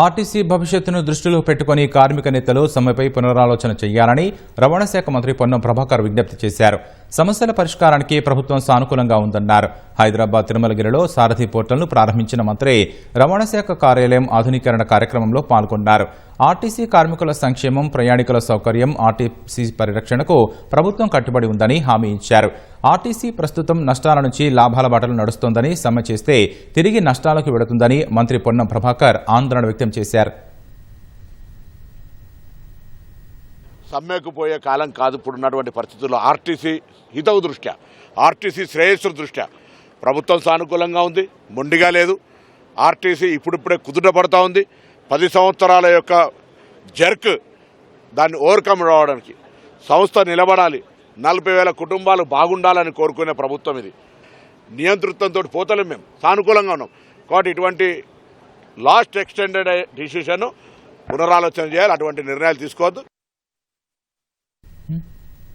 RTC భవిష్యత్తును దృష్టిలో పెట్టుకుని కార్మిక నేతలు సమ్మెపై పునరాలోచన చేయాలని రవాణా శాఖ మంత్రి పొన్నం ప్రభాకర్ విజ్ఞప్తి చేశారు. సమస్యల పరిష్కారానికి ప్రభుత్వం సానుకూలంగా ఉందన్నారు. హైదరాబాద్ తిరుమలగిరిలో సారథి పోర్టల్ను ప్రారంభించిన మంత్రి రవాణా శాఖ కార్యాలయం ఆధునీకరణ కార్యక్రమంలో పాల్గొన్నారు. ఆర్టీసీ కార్మికుల సంక్షేమం ప్రయాణికుల సౌకర్యం ఆర్టీసీ పరిరక్షణకు ప్రభుత్వం కట్టుబడి ఉందని హామీ ఇచ్చారు. ఆర్టీసీ ప్రస్తుతం నష్టాల నుంచి లాభాల బాటలు నడుస్తోందని సమ్మె చేస్తే తిరిగి నష్టాలకు వెడుతుందని మంత్రి పొన్నం ప్రభాకర్ ఆందోళన వ్యక్తం చేశారు. సమ్మెకు పోయే కాలం కాదు ఇప్పుడు ఉన్నటువంటి పరిస్థితుల్లో ఆర్టీసీ హితవు దృష్ట్యా ఆర్టీసీ శ్రేయస్సు దృష్ట్యా. ప్రభుత్వం సానుకూలంగా ఉంది మొండిగా లేదు. ఆర్టీసీ ఇప్పుడిప్పుడే కుదుట పడతా ఉంది. పది సంవత్సరాల యొక్క జర్క్ దాన్ని ఓవర్కమ్ రావడానికి సంస్థ నిలబడాలి. నలభై వేల కుటుంబాలు బాగుండాలని కోరుకునే ప్రభుత్వం ఇది. నియంతృత్వంతో పోతలేం మేము. సానుకూలంగా ఉన్నాం. కాబట్టి ఇటువంటి లాస్ట్ ఎక్స్టెండెడ్ డిసిషన్ పునరాలోచన చేయాలి. అటువంటి నిర్ణయాలు తీసుకోవద్దు. Hmm?